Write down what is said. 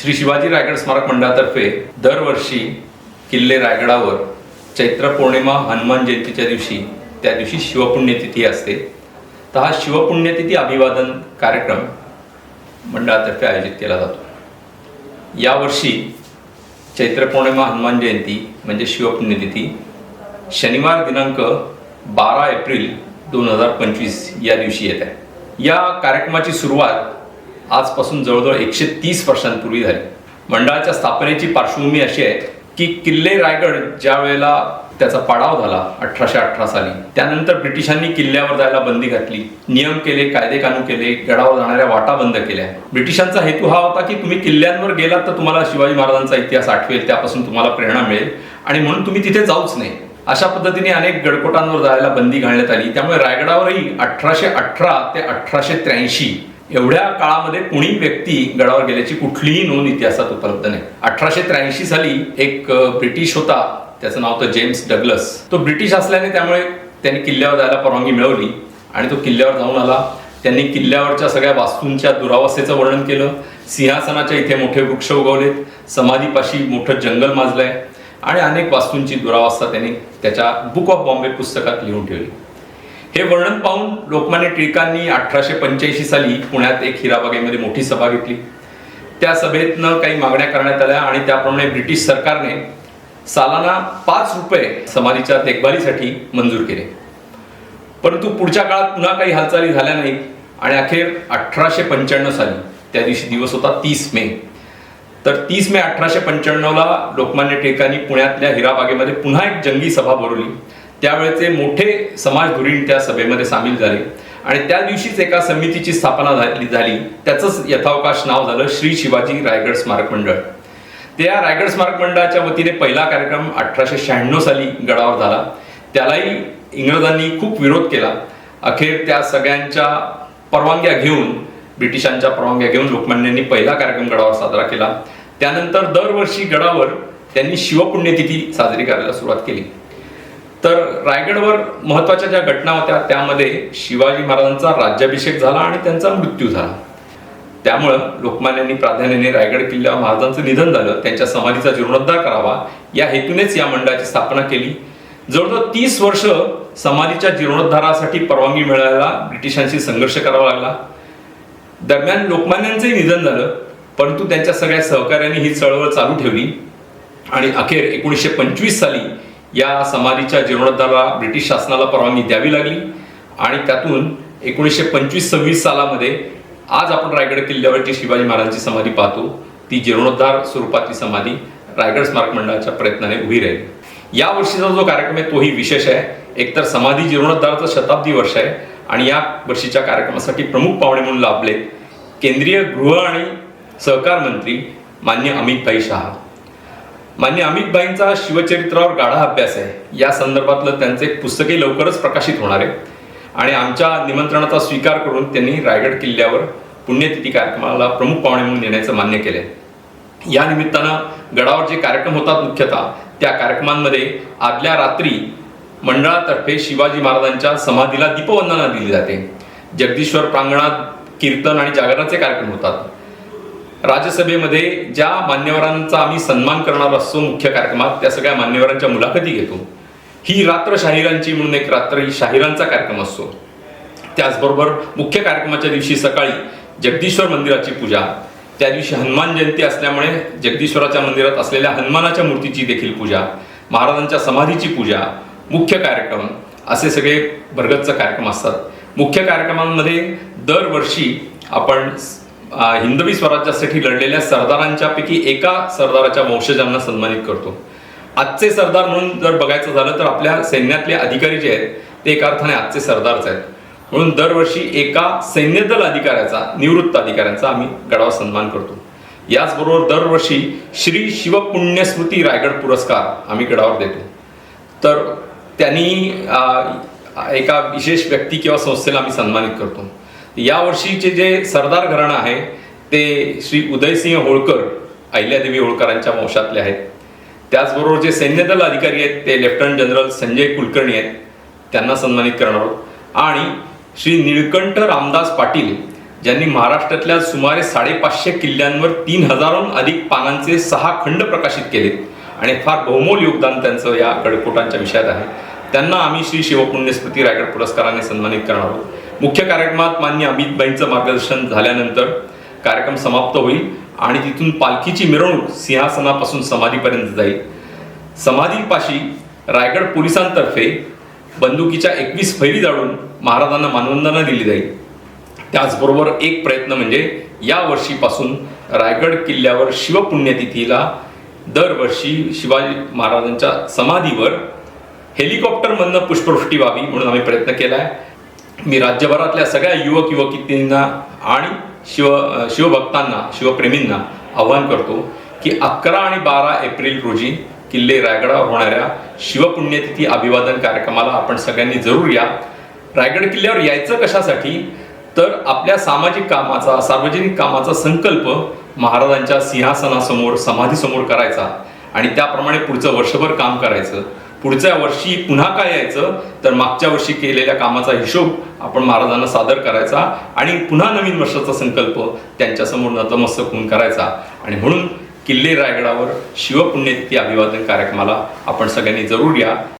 श्री शिवाजी रायगड स्मारक मंडळातर्फे दरवर्षी किल्ले रायगडावर चैत्र पौर्णिमा हनुमान जयंतीच्या दिवशी त्या दिवशी शिवपुण्यतिथी असते. तर हा शिवपुण्यतिथी अभिवादन कार्यक्रम मंडळातर्फे आयोजित केला जातो. यावर्षी चैत्र पौर्णिमा हनुमान जयंती म्हणजे शिवपुण्यतिथी. शनिवार दिनांक बारा एप्रिल दोन हजार पंचवीस या दिवशी येत आहे. या कार्यक्रमाची सुरुवात आजपासून जवळजवळ एकशे तीस वर्षांपूर्वी झाली. मंडळाच्या स्थापनेची पार्श्वभूमी अशी आहे की किल्ले रायगड ज्या वेळेला त्याचा पाडाव झाला अठराशे अठरा साली त्यानंतर ब्रिटिशांनी किल्ल्यावर जायला बंदी घातली नियम केले कायदे कानून केले गडावर जाणाऱ्या वाटा बंद केल्या. ब्रिटिशांचा हेतू हा होता की तुम्ही किल्ल्यांवर गेलात तर तुम्हाला शिवाजी महाराजांचा इतिहास आठवेल त्यापासून तुम्हाला प्रेरणा मिळेल आणि म्हणून तुम्ही तिथे जाऊच नाही अशा पद्धतीने अनेक गडकोटांवर जायला बंदी घालण्यात आली. त्यामुळे रायगडावरही अठराशे अठरा ते अठराशे त्र्याऐंशी एवढ्या काळामध्ये कुणी व्यक्ती गडावर गेल्याची कुठलीही नोंद इतिहासात उपलब्ध नाही. अठराशे त्र्याऐंशी साली एक ब्रिटिश होता. त्याचं नाव होतं जेम्स डगलस. तो ब्रिटिश असल्याने त्यामुळे त्यांनी किल्ल्यावर जायला परवानगी मिळवली आणि तो किल्ल्यावर जाऊन आला. त्यांनी किल्ल्यावरच्या सगळ्या वास्तूंच्या दुरावस्थेचं वर्णन केलं. सिंहासनाच्या इथे मोठे वृक्ष उगवलेत. समाधीपाशी मोठं जंगल माजलंय. आणि अनेक वास्तूंची दुरावस्था त्यांनी त्याच्या बुक ऑफ बॉम्बे पुस्तकात लिहून ठेवली. हे वर्णन पाहून लोकमान्य टिळकांनी अठराशे पंच्याऐंशी साली पुण्यात एक हिराबागेमध्ये मोठी सभा घेतली. त्या सभेतनं काही मागण्या करण्यात आल्या आणि त्याप्रमाणे ब्रिटिश सरकारने सालाना पाच रुपये समाधीच्या देखभालीसाठी मंजूर केले. परंतु पुढच्या काळात पुन्हा काही हालचाली झाल्या नाहीत आणि अखेर अठराशे पंच्याण्णव साली त्या दिवशी दिवस होता तीस मे. तर तीस मे अठराशे पंच्याण्णवला लोकमान्य टिळकांनी पुण्यातल्या हिराबागेमध्ये पुन्हा एक जंगी सभा भरवली. त्यावेळेचे मोठे समाज धुरीण त्या सभेमध्ये सामील झाले. आणि त्या दिवशीच एका समितीची स्थापना झाली झाली. त्याचंच यथावकाश नाव झालं श्री शिवाजी रायगड स्मारक मंडळ. त्या रायगड स्मारक मंडळाच्या वतीने पहिला कार्यक्रम अठराशे शहाण्णव साली गडावर झाला. त्यालाही इंग्रजांनी खूप विरोध केला. अखेर त्या सगळ्यांच्या परवानग्या घेऊन ब्रिटिशांच्या परवानग्या घेऊन लोकमान्यांनी पहिला कार्यक्रम गडावर साजरा केला. त्यानंतर दरवर्षी गडावर त्यांनी शिवपुण्यतिथी साजरी करायला सुरुवात केली. तर रायगडवर महत्त्वाच्या ज्या घटना होत्या त्यामध्ये शिवाजी महाराजांचा राज्याभिषेक झाला आणि त्यांचा मृत्यू झाला. त्यामुळं लोकमान्यांनी प्राधान्याने रायगड किल्ल्यावर महाराजांचं निधन झालं त्यांच्या समाधीचा जीर्णोद्धार करावा या हेतूनेच या मंडळाची स्थापना केली. जवळजवळ तीस वर्ष समाधीच्या जीर्णोद्धारासाठी परवानगी मिळायला ब्रिटिशांशी संघर्ष करावा लागला. दरम्यान लोकमान्यांचंही निधन झालं परंतु त्यांच्या सगळ्या सहकाऱ्यांनी ही चळवळ चालू ठेवली. आणि अखेर एकोणीसशे पंचवीस साली या समाधीच्या जीर्णोद्धाराला ब्रिटिश शासनाला परवानगी द्यावी लागली. आणि त्यातून एकोणीसशे पंचवीस सव्वीस सालामध्ये आज आपण रायगड किल्ल्यावरची शिवाजी महाराजांची समाधी पाहतो. ती जीर्णोद्धार स्वरूपातली समाधी रायगड स्मारक मंडळाच्या प्रयत्नाने उभी राहील. या वर्षीचा जो कार्यक्रम आहे तोही विशेष आहे. एकतर समाधी जीर्णोद्धाराचं शताब्दी वर्ष आहे आणि या वर्षीच्या कार्यक्रमासाठी प्रमुख पाहुणे म्हणून लाभले केंद्रीय गृह आणि सहकार मंत्री मान्य अमितभाई शहा. मान्य अमितभाईंचा शिवचरित्रावर गाढा अभ्यास आहे. या संदर्भातलं त्यांचं एक पुस्तकही लवकरच प्रकाशित होणार आहे. आणि आमच्या निमंत्रणाचा स्वीकार करून त्यांनी रायगड किल्ल्यावर पुण्यतिथी कार्यक्रमाला प्रमुख पाहुणे म्हणून नेण्याचं मान्य केलंय. या निमित्तानं गडावर जे कार्यक्रम होतात मुख्यतः त्या कार्यक्रमांमध्ये आदल्या रात्री मंडळातर्फे शिवाजी महाराजांच्या समाधीला दीपवंदना दिली जाते. जगदीश्वर प्रांगणात कीर्तन आणि जागरणाचे कार्यक्रम होतात. राज्यसभेमध्ये ज्या मान्यवरांचा आम्ही सन्मान करणार असतो मुख्य कार्यक्रमात त्या सगळ्या मान्यवरांच्या मुलाखती घेतो. ही रात्र शाहिरांची म्हणून एक रात्र ही शाहिरांचा कार्यक्रम असतो. त्याचबरोबर मुख्य कार्यक्रमाच्या दिवशी सकाळी जगदीश्वर मंदिराची पूजा त्या दिवशी हनुमान जयंती असल्यामुळे जगदीश्वराच्या मंदिरात असलेल्या हनुमानाच्या मूर्तीची देखील पूजा महाराजांच्या समाधीची पूजा मुख्य कार्यक्रम असे सगळे भरगतचं कार्यक्रम असतात. मुख्य कार्यक्रमांमध्ये दरवर्षी आपण हिंदवी स्वराज्यासाठी लढलेल्या सरदारांच्या पैकी एका सरदाराच्या वंशजांना सन्मानित करतो. आजचे सरदार म्हणून जर बघायचं झालं तर आपल्या सैन्यातले अधिकारी जे आहेत ते एका अर्थाने आजचे सरदारच आहेत. म्हणून दरवर्षी एका सैन्यदल अधिकाऱ्याचा निवृत्त अधिकाऱ्यांचा आम्ही गडावर सन्मान करतो. याचबरोबर दरवर्षी श्री शिवपुण्यस्मृती रायगड पुरस्कार आम्ही गडावर देतो. तर त्यांनी एका विशेष व्यक्ती किंवा संस्थेला आम्ही सन्मानित करतो. यावर्षीचे जे सरदार घराणं आहे ते श्री उदयसिंह होळकर अहिल्यादेवी होळकरांच्या वंशातले आहेत. त्याचबरोबर जे सैन्यदल अधिकारी आहेत ते लेफ्टनंट जनरल संजय कुलकर्णी आहेत. त्यांना सन्मानित करणार आहोत. आणि श्री निळकंठ रामदास पाटील ज्यांनी महाराष्ट्रातल्या सुमारे साडेपाचशे किल्ल्यांवर तीन हजारहून अधिक पानांचे सहा खंड प्रकाशित केलेत आणि फार बहुमोल योगदान त्यांचं या गडकोटांच्या विषयात आहे. त्यांना आम्ही श्री शिवपुण्यस्मृती रायगड पुरस्काराने सन्मानित करणार आहोत. मुख्य कार्यक्रमात मान्य अमितबाईंचं मार्गदर्शन झाल्यानंतर कार्यक्रम समाप्त होईल आणि तिथून पालखीची मिरवणूक सिंहासनापासून समाधीपर्यंत जाईल. समाधीपाशी रायगड पोलिसांतर्फे बंदुकीच्या एकवीस फैरी जाळून महाराजांना मानवंदना दिली जाईल. त्याचबरोबर एक प्रयत्न म्हणजे या वर्षीपासून रायगड किल्ल्यावर शिवपुण्यतिथीला दरवर्षी शिवाजी महाराजांच्या समाधीवर हेलिकॉप्टरमधनं पुष्पवृष्टी व्हावी म्हणून आम्ही प्रयत्न केला आहे मी राज्यभरातल्या सगळ्या युवक युवकींना आणि शिव शिवभक्तांना शिवप्रेमींना आव्हान करतो की अकरा आणि बारा एप्रिल रोजी किल्ले रायगडावर होणाऱ्या शिवपुण्यतिथी अभिवादन कार्यक्रमाला आपण सगळ्यांनी जरूर या. रायगड किल्ल्यावर यायचं कशासाठी? तर आपल्या सामाजिक कामाचा सार्वजनिक कामाचा संकल्प महाराजांच्या सिंहासनासमोर समाधीसमोर करायचा आणि त्याप्रमाणे पुढचं वर्षभर काम करायचं. पुढच्या वर्षी पुन्हा काय यायचं तर मागच्या वर्षी केलेल्या कामाचा हिशोब आपण महाराजांना सादर करायचा आणि पुन्हा नवीन वर्षाचा संकल्प त्यांच्यासमोर नतमस्तक होऊन करायचा. आणि म्हणून किल्ले रायगडावर शिवपुण्यतिथी अभिवादन कार्यक्रमाला आपण सगळ्यांनी जरूर या.